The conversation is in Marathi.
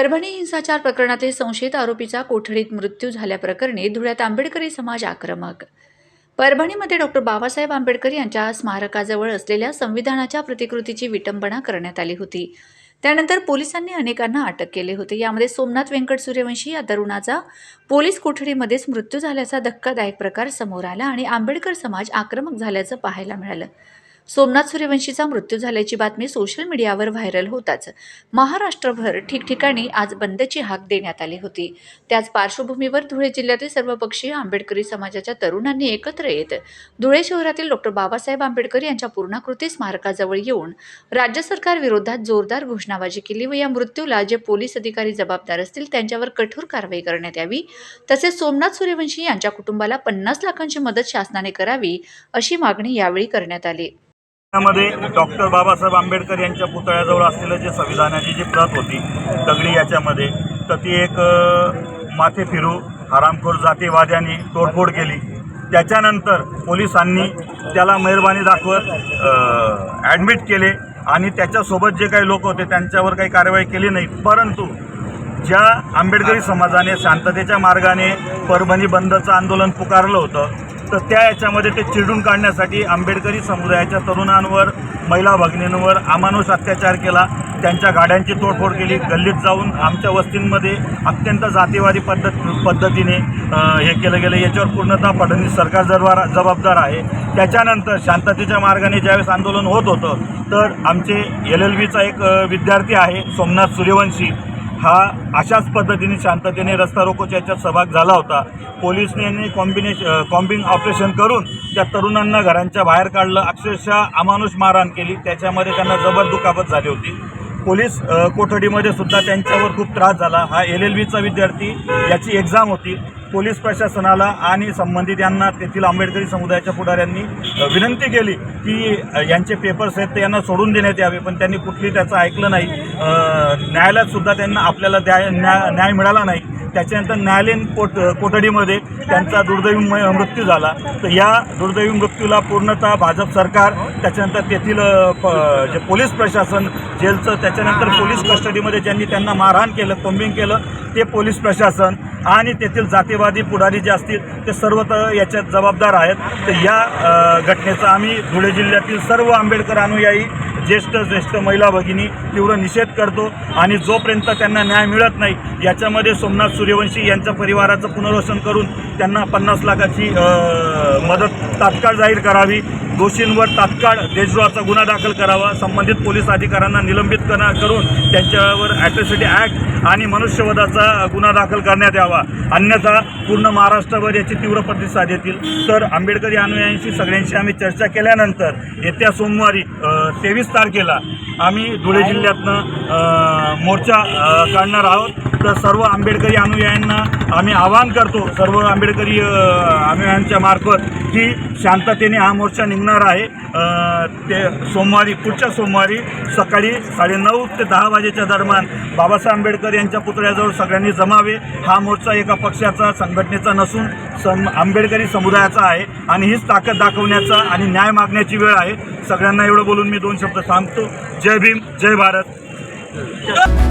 परभणी हिंसाचार प्रकरणातील संशयित आरोपीचा कोठडीत मृत्यू झाल्याप्रकरणी धुळ्यात आंबेडकरी समाज आक्रमक. परभणीमध्ये डॉक्टर बाबासाहेब आंबेडकर यांच्या स्मारकाजवळ असलेल्या संविधानाच्या प्रतिकृतीची विटंबना करण्यात आली होती. त्यानंतर पोलिसांनी अनेकांना अटक केली होती. यामध्ये सोमनाथ व्यंकट सूर्यवंशी या तरुणाचा पोलीस कोठडीमध्येच मृत्यू झाल्याचा धक्कादायक प्रकार समोर आला आणि आंबेडकर समाज आक्रमक झाल्याचं पाहायला मिळालं. सोमनाथ सूर्यवंशीचा मृत्यू झाल्याची बातमी सोशल मीडियावर व्हायरल होताच. महाराष्ट्रभर ठिकठिकाणी आज बंदची हाक देण्यात आली होती. त्याच पार्श्वभूमीवर धुळे जिल्ह्यातील सर्वपक्षीय आंबेडकरी समाजाच्या तरुणांनी एकत्र येत धुळे शहरातील डॉक्टर बाबासाहेब आंबेडकर यांच्या पूर्णाकृती स्मारकाजवळ येऊन राज्य सरकार विरोधात जोरदार घोषणाबाजी केली व या मृत्यूला जे पोलीस अधिकारी जबाबदार असतील त्यांच्यावर कठोर कारवाई करण्यात यावी. तसेच सोमनाथ सूर्यवंशी यांच्या कुटुंबाला पन्नास लाखांची मदत शासनाने करावी अशी मागणी यावेळी करण्यात आली. मध्ये डॉक्टर बाबासाहेब आंबेडकर यांच्या पुतळ्याजवळ असलेलं जे संविधानाची जी प्रत होती दगडी याच्यामध्ये तर ती एक माथे फिरू हरामखोर जातीवाद्यांनी तोडफोड केली. त्याच्यानंतर पोलिसांनी त्याला मेहरबानी दाखवत ॲडमिट केले आणि त्याच्यासोबत जे काही लोक होते त्यांच्यावर काही कारवाई केली नाही. परंतु ज्या आंबेडकरी समाजाने शांततेच्या मार्गाने परभणी बंदचं आंदोलन पुकारलं होतं तर त्या याच्यामध्ये ते चिरडून काढण्यासाठी आंबेडकरी समुदायाच्या तरुणांवर महिला भगिनींवर अमानुष अत्याचार केला. त्यांच्या गाड्यांची तोडफोड केली. गल्लीत जाऊन आमच्या वस्तींमध्ये अत्यंत जातीवादी पद्धत पद्धतीने हे केलं गेलं. याच्यावर पूर्णतः फडणवीस सरकार जरवार जबाबदार आहे. त्याच्यानंतर शांततेच्या मार्गाने ज्यावेळेस आंदोलन होत होतं तर आमचे एल एल बीचा एक विद्यार्थी आहे सोमनाथ सूर्यवंशी. हा अशाच पद्धतीने शांततेने रस्ता रोकोच्या याच्यात सहभाग झाला होता. पोलिसने कॉम्बिनेश कॉम्बिंग ऑपरेशन करून त्या तरुणांना घरांच्या बाहेर काढलं. अक्षरशः अमानुष मारहाण केली. त्याच्यामध्ये त्यांना जबर दुखापत झाली होती. पोलीस कोठडीमध्ये सुद्धा त्यांच्यावर खूप त्रास झाला. हा एल एल बीचा विद्यार्थी याची एक्झाम होती. पोलीस प्रशासनाला आणि संबंधित यांना तेथील आंबेडकरी समुदायाच्या पुढाऱ्यांनी विनंती केली की यांचे पेपर्स आहेत ते यांना सोडून देण्यात यावे. पण त्यांनी कुठली त्याचं ऐकलं नाही. न्यायालयातसुद्धा न्यायालयात सुद्धा त्यांना आपल्याला द्या न्याय न्याय मिळाला नाही. त्याच्यानंतर न्यायालयीन कोट कोठडीमध्ये त्यांचा दुर्दैवी मृत्यू झाला. तर या दुर्दैवी मृत्यूला पूर्णतः भाजप सरकार त्याच्यानंतर तेथील प- जे पोलीस प्रशासन जेलचं त्याच्यानंतर पोलीस कस्टडीमध्ये ज्यांनी त्यांना मारहाण केलं कोंबिंग केलं ते पोलीस प्रशासन आणि तेथील जातीवादी पुढारी जे असतील ते सर्व तर याच्यात जबाबदार आहेत. तर या घटनेचा आम्ही धुळे जिल्ह्यातील सर्व आंबेडकर अनुयायी ज्येष्ठ ज्येष्ठ महिला भगिनी तीव्र निषेध करतो आणि जोपर्यंत त्यांना न्याय मिळत नाही याच्यामध्ये सोमनाथ सूर्यवंशी यांच्या परिवाराचं पुनर्वसन करून त्यांना पन्नास लाखाची मदत तात्काळ जाहीर करावी. दोषींवर तात्काळ देशद्रोहाचा गुन्हा दाखल करावा संबंधित पोलीस अधिकाऱ्यांना निलंबित करा करून त्यांच्यावर ॲट्रॉसिटी ॲक्ट आणि मनुष्यवधाचा गुन्हा दाखल करण्यात यावा. अन्यथा पूर्ण महाराष्ट्रभर याची तीव्र प्रतिसाद येतील. तर आंबेडकरी अनुयायांशी सगळ्यांशी आम्ही चर्चा केल्यानंतर येत्या सोमवारी तेवीस तारखेला आम्ही धुळे जिल्ह्यातनं मोर्चा काढणार आहोत. तर सर्व आंबेडकरी अनुयायांना आम्ही आवाहन करतो सर्व आंबेडकरी अनुयायांच्या मार्फत की शांततेने हा मोर्चा निघणार आहे. ते सोमवारी पुढच्या सोमवारी सकाळी साडेनऊ ते दहा वाजेच्या दरम्यान बाबासाहेब आंबेडकर यांच्या पुतळ्याजवळ सगळ्यांनी जमावे. हा मोर्चा एका पक्षाचा संघटनेचा नसून सम आंबेडकरी समुदायाचा आहे. आणि हीच ताकद दाखवण्याचा आणि न्याय मागण्याची वेळ आहे. सगळ्यांना एवढं बोलून मी दोन शब्द सांगतो. जय भीम जय भारत.